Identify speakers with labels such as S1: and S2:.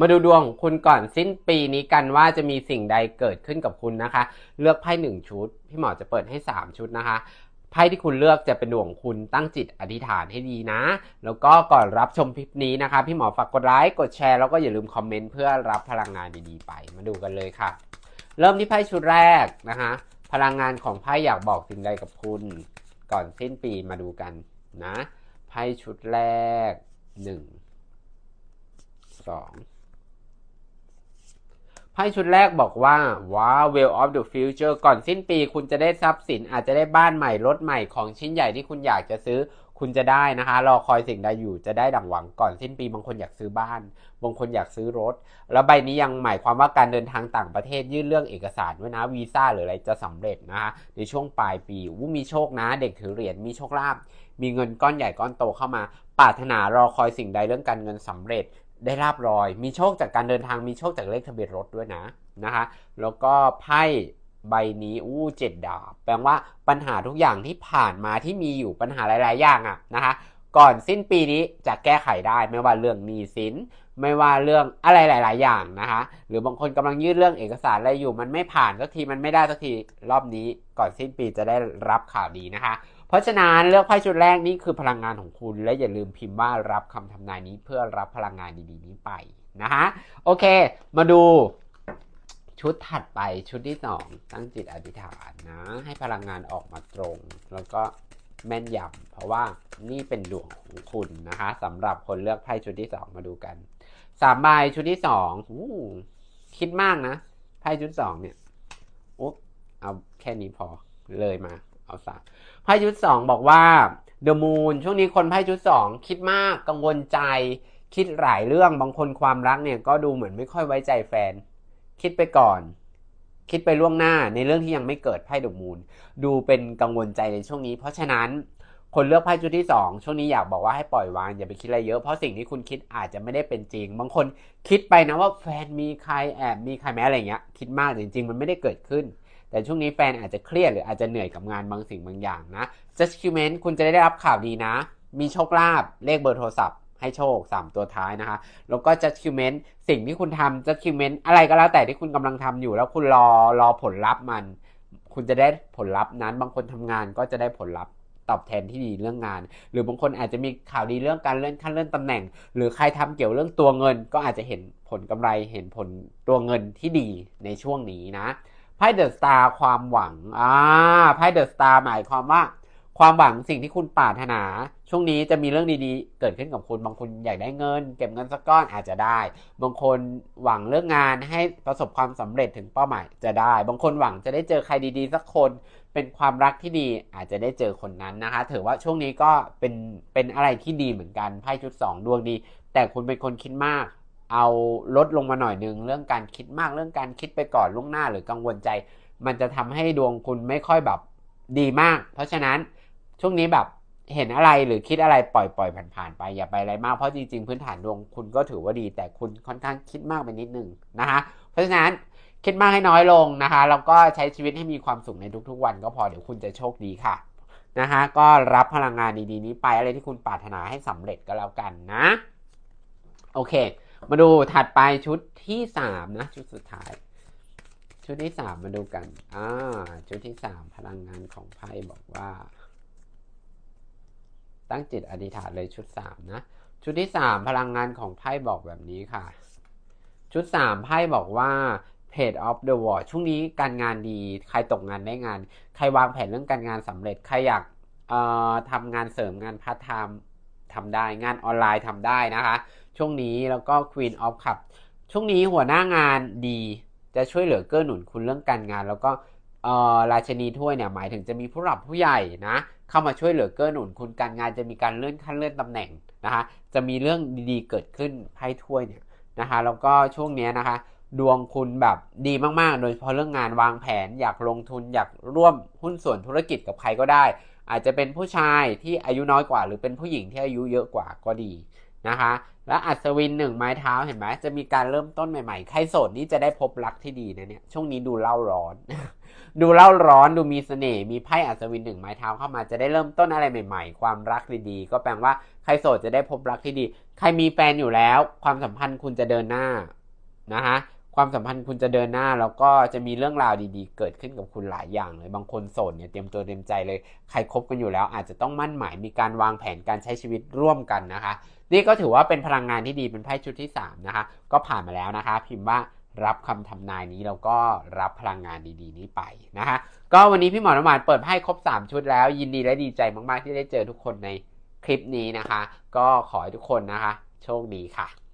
S1: มาดูดวงของคุณก่อนสิ้นปีนี้กันว่าจะมีสิ่งใดเกิดขึ้นกับคุณนะคะ เลือกไพ่หนึ่งชุด พี่หมอจะเปิดให้ 3 ชุดนะคะไพ่ที่คุณเลือกจะเป็นดวงของคุณตั้งจิตอธิษฐานให้ดีนะ แล้วก็ก่อนรับชมคลิปนี้นะคะ พี่หมอฝากกดไลค์กดแชร์แล้วก็อย่าลืมคอมเมนต์เพื่อรับพลังงานดีๆ ไป มาดูกันเลยค่ะ เริ่มที่ไพ่ชุดแรกนะคะ พลังงานของไพ่อยากบอกสิ่งใดกับคุณ ก่อนสิ้นปีมาดูกันนะไพ่ชุดแรกหนึ่งสอง ไพ่ชุดแรกบอกว่าว้าว well of the future ก่อนสิ้นปีคุณจะได้ทรัพย์สินอาจจะได้บ้านใหม่รถใหม่ของชิ้นใหญ่ที่คุณอยากจะซื้อคุณจะได้นะคะ รอคอยสิ่งใดอยู่จะได้ดังหวังก่อนสิ้นปีบางคนอยากซื้อบ้าน บางคนอยากซื้อรถ แล้วใบนี้ยังหมายความว่าการเดินทางต่างประเทศยื่นเรื่องเอกสารด้วยนะวีซ่าหรืออะไรจะสำเร็จนะคะในช่วงปลายปีวู้มีโชคนะ เด็กถือเหรียญมีโชคลาภมีเงินก้อนใหญ่ก้อนโตเข้ามาปรารถนารอคอยสิ่งใดเรื่องการเงินสำเร็จ ได้ราบรอย มีโชคจากการเดินทางมีโชคจากเลขทะเบียนรถด้วยนะนะคะแล้วก็ไพ่ใบนี้อู้เจ็ดดาบแปลว่าปัญหาทุกอย่างที่ผ่านมาที่มีอยู่ปัญหาหลาย ๆ อย่างอะนะคะก่อนสิ้นปีนี้จะแก้ไขได้ไม่ว่าเรื่องหนี้สินไม่ว่าเรื่องอะไรหลาย ๆ อย่างนะคะหรือบางคนกำลังยื่นเรื่องเอกสารอะไรอยู่มันไม่ผ่านสักทีมันไม่ได้สักทีรอบนี้ก่อนสิ้นปีจะได้รับข่าวดีนะคะ เพราะฉะนั้นเลือกไพ่ชุดแรกนี่คือพลังงานของคุณ และอย่าลืมพิมพ์ว่ารับคำทำนายนี้เพื่อรับพลังงานดีๆนี้ไปนะคะโอเค มาดูชุดถัดไปชุดที่สองตั้งจิตอธิษฐานนะ ให้พลังงานออกมาตรง แล้วก็แม่นยำเพราะว่านี่เป็นดวงของคุณนะคะสำหรับคนเลือกไพ่ชุดที่สองมาดูกันสามใบชุดที่สองคิดมากนะไพ่ชุดสองเนี่ยโอ้เอาแค่นี้พอเลยมา เอาสามไพ่ชุดสองบอกว่าเดอะมูนช่วงนี้คนไพ่ชุดสองคิดมากกังวลใจ คิดหลายเรื่องบางคนความรักเนี่ยก็ดูเหมือนไม่ค่อยไว้ใจแฟน คิดไปก่อน คิดไปล่วงหน้าในเรื่องที่ยังไม่เกิดไพ่ดอกมูลดูเป็นกังวลใจในช่วงนี้ เพราะฉะนั้นคนเลือกไพ่ชุดที่ 2 ช่วงนี้อยากบอกว่าให้ปล่อยวางอย่าไปคิดอะไรเยอะเพราะสิ่งที่คุณคิดอาจจะไม่ได้เป็นจริง บางคนคิดไปนะว่าแฟนมีใครแอบมีใครแม้อะไรเงี้ยคิดมากจริงๆ มันไม่ได้เกิดขึ้น แต่ช่วงนี้แฟนอาจจะเครียดหรืออาจจะเหนื่อยกับงานบางสิ่งบางอย่างนะ judgment คุณจะได้รับข่าวดีนะ มีโชคลาภเลขเบอร์โทรศัพท์ให้โชค 3 ตัวท้ายนะคะ แล้วก็ judgment สิ่งที่คุณทำ judgment อะไรก็แล้วแต่ที่คุณกำลังทำอยู่ แล้วคุณรอรอผลลัพธ์มัน คุณจะได้ผลลัพธ์นั้น บางคนทำงานก็จะได้ผลลัพธ์ตอบแทนที่ดีเรื่องงาน หรือบางคนอาจจะมีข่าวดีเรื่องการเลื่อนขั้นเลื่อนตำแหน่ง หรือใครทำเกี่ยวเรื่องตัวเงิน ก็อาจจะเห็นผลกำไรเห็นผลตัวเงินที่ดีในช่วงนี้นะ ไพ่เดอะสตาร์ความหวังอ่าไพ่เดอะสตาร์หมายความว่าความหวังสิ่งที่คุณปรารถนา ช่วงนี้จะมีเรื่องดีๆ เกิดขึ้นกับคุณบางคนอยากได้เงิน เก็บเงินสักก้อนอาจจะได้ บางคนหวังเรื่องงานให้ประสบความสำเร็จถึงเป้าหมายจะได้ บางคนหวังจะได้เจอใครดีๆ สักคนเป็นความรักที่ดีอาจจะได้เจอคนนั้นนะคะ ถือว่าช่วงนี้ก็เป็นเป็นอะไรที่ดีเหมือนกันไพ่ชุด 2 ดวงดี แต่คุณเป็นคนคิดมาก เอาลดลงมาหน่อยหนึ่งเรื่องการคิดมากเรื่องการคิดไปก่อนล่วงหน้าหรือกังวลใจ มันจะทำให้ดวงคุณไม่ค่อยแบบดีมาก เพราะฉะนั้นช่วงนี้แบบเห็นอะไรหรือคิดอะไรปล่อยปล่อยผ่านๆไปอย่าไปอะไรมากเพราะจริงๆพื้นฐานดวงคุณก็ถือว่าดี แต่คุณค่อนข้างคิดมากไปนิดนึงนะคะเพราะฉะนั้นคิดมากให้น้อยลงนะคะแล้วก็ใช้ชีวิตให้มีความสุขในทุกๆวันก็พอเดี๋ยวคุณจะโชคดีค่ะนะคะก็รับพลังงานดีๆนี้ไปอะไรที่คุณปรารถนาให้สำเร็จก็แล้วกันนะ โอเค มาดูถัดไปชุดที่สามนะ ชุดสุดท้าย ชุดที่สามมาดูกัน อ่า ชุดที่สามพลังงานของไพ่บอกว่า ตั้งจิตอธิษฐานเลยชุด3นะ ชุดที่3พลังงานของไพ่บอกแบบนี้ค่ะ ชุด3ไพ่บอกว่า Page of the World ช่วงนี้การงานดี ใครตกงานได้งาน ใครวางแผนเรื่องการงานสำเร็จ ใครอยากทำงานเสริมงานพาร์ทไทม์ ทำได้งานออนไลน์ทำได้นะคะ ช่วงนี้แล้วก็ Queen of Cup ช่วงนี้หัวหน้างานดีจะช่วยเหลือเกื้อหนุนคุณเรื่องการงาน แล้วก็ราชนีถ้วยเนี่ยหมายถึงจะมีผู้หลักผู้ใหญ่นะเข้ามาช่วยเหลือเกื้อหนุนคุณการงานจะมีการเลื่อนขั้นเลื่อนตำแหน่งนะคะจะมีเรื่องดีๆเกิดขึ้นไพ่ถ้วยเนี่ยนะคะแล้วก็ช่วงนี้นะคะ ดวงคุณแบบดีมากๆ โดยเฉพาะเรื่องงานวางแผน อยากลงทุนอยากร่วมหุ้นส่วนธุรกิจกับใครก็ได้ อาจจะเป็นผู้ชายที่อายุน้อยกว่า หรือเป็นผู้หญิงที่อายุเยอะกว่าก็ดีนะคะ และอัศวินหนึ่งไม้เท้าเห็นไหมจะมีการเริ่มต้นใหม่ๆ ใครโสดนี่จะได้พบรักที่ดีนะเนี่ยช่วงนี้ดูเล่าร้อน ดูเล่าร้อนดูมีเสน่ห์มีไพ่อัศวินหนึ่งไม้เท้าเข้ามาจะได้เริ่มต้นอะไรใหม่ๆ ความรักดีๆก็แปลว่าใครโสดจะได้พบรักที่ดี ใครมีแฟนอยู่แล้ว ความสัมพันธ์คุณจะเดินหน้านะคะ ความสัมพันธ์คุณจะเดินหน้าแล้วก็จะมีเรื่องราวดีๆ เกิดขึ้นกับคุณหลายอย่างเลย บางคนโสดเนี่ยเตรียมตัวเตรียมใจเลย ใครคบกันอยู่แล้ว อาจจะต้องมั่นหมายมีการวางแผนการใช้ชีวิตร่วมกันนะคะ นี่ก็ถือว่าเป็นพลังงานที่ดีเป็นไพ่ชุดที่ 3 นะคะ ก็ผ่านมาแล้วนะคะ พิมพ์ว่ารับคำทำนายนี้แล้วก็รับพลังงานดีๆ นี้ไปนะคะ ก็วันนี้พี่หมอน้ำหวานเปิดไพ่ครบ 3 ชุดแล้ว ยินดีและดีใจมากๆที่ได้เจอทุกคนในคลิปนี้นะคะ ก็ขอให้ทุกคนนะคะ โชคดีค่ะ